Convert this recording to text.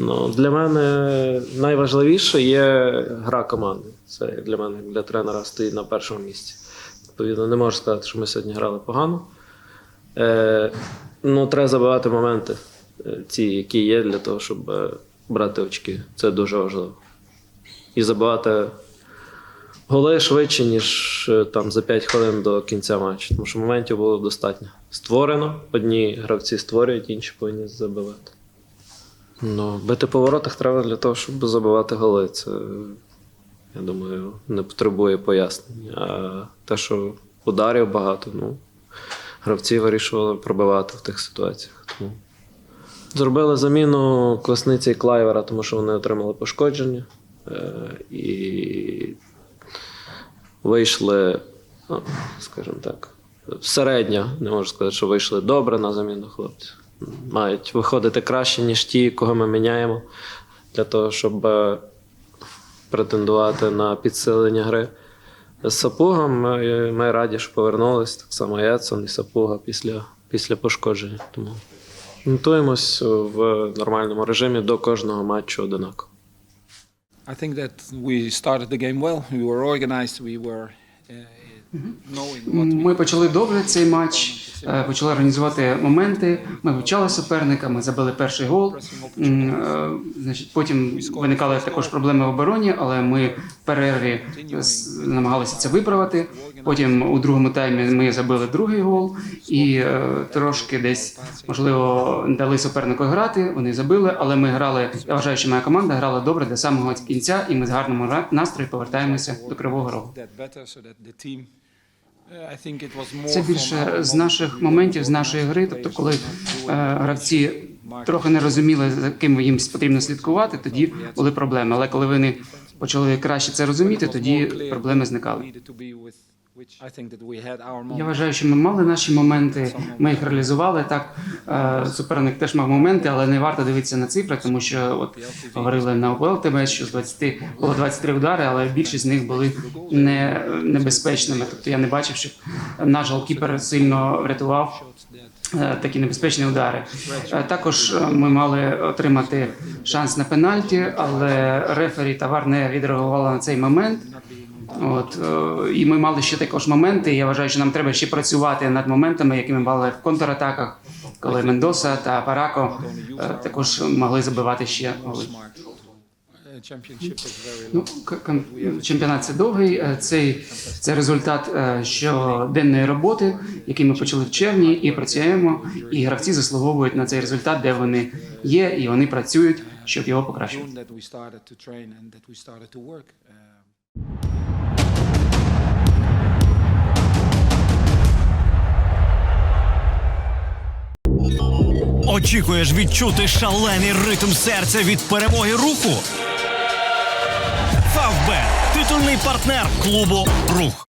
Ну, для мене найважливіше є гра команди. Це для мене, для тренера, стоїть на першому місці. Відповідно, не можу сказати, що ми сьогодні грали погано. Е, ну, треба забивати моменти, е, ці, які є, для того, щоб е, брати очки. Це дуже важливо. І забивати голи швидше, ніж е, там, за 5 хвилин до кінця матчу. Тому що моментів було достатньо. Створено, одні гравці створюють, інші повинні забивати. Ну, бити по воротах треба для того, щоб забивати голи. Це, я думаю, не потребує пояснень. А те, що ударів багато, ну, гравці вирішували пробивати в тих ситуаціях. Тому зробили заміну Квасниці і Клайвера, тому що вони отримали пошкодження. Е, і вийшли, ну, скажімо так, середньо, не можу сказати, що вийшли добре на заміну хлопці. Мають виходити краще, ніж ті, кого ми міняємо, для того, щоб е, претендувати на підсилення гри. З Сапугом ми, ми раді, що повернулись. Так само Едсон і Сапуга після, після пошкодження. Тому готуємось в нормальному режимі до кожного матчу одинаково. I think that we started the game well. We were organized. We were uh, knowing what Ми почали добре цей матч, е, почали організувати моменти. Ми вивчали суперника, ми забили перший гол. Е, Значить, потім виникали також проблеми в обороні, але ми в перерві намагалися це виправити. Потім у другому таймі ми забили другий гол і е, трошки десь можливо дали супернику грати. Вони забили, але ми грали. Я вважаю, що моя команда грала добре до самого кінця, і ми з гарним настрою повертаємося до Кривого Рогу. Це більше з наших моментів, з нашої гри. Тобто, коли е, гравці трохи не розуміли, за ким їм потрібно слідкувати, тоді були проблеми. Але коли вони почали краще це розуміти, тоді проблеми зникали. Needed to be with which I think that we had our Я вважаю, що ми мали наші моменти, ми їх реалізували. Так е, суперник теж мав моменти, але не варто дивитися на цифри, тому що от говорили на ОПЛ ТВ, що з 20 було 23 удари, але більшість з них були не небезпечними. Тобто я не бачив, щоб наш голкіпер сильно врятував е, такі небезпечні удари. Е, Також ми мали отримати шанс на пенальті, але рефері та ВАР не відреагували на цей момент. От е, і ми мали ще також моменти. Я вважаю, що нам треба ще працювати над моментами, які ми мали в контратаках, коли Мендоса та Парако е, також могли забивати ще голи. Ну, чемпіонат це довгий. е, Цей це результат щоденної роботи, який ми почали в червні, і працюємо. І гравці заслуговують на цей результат, де вони є, і вони працюють, щоб його покращити. Очікуєш відчути шалений ритм серця від перемоги руху? Фавбе титульний партнер клубу Рух.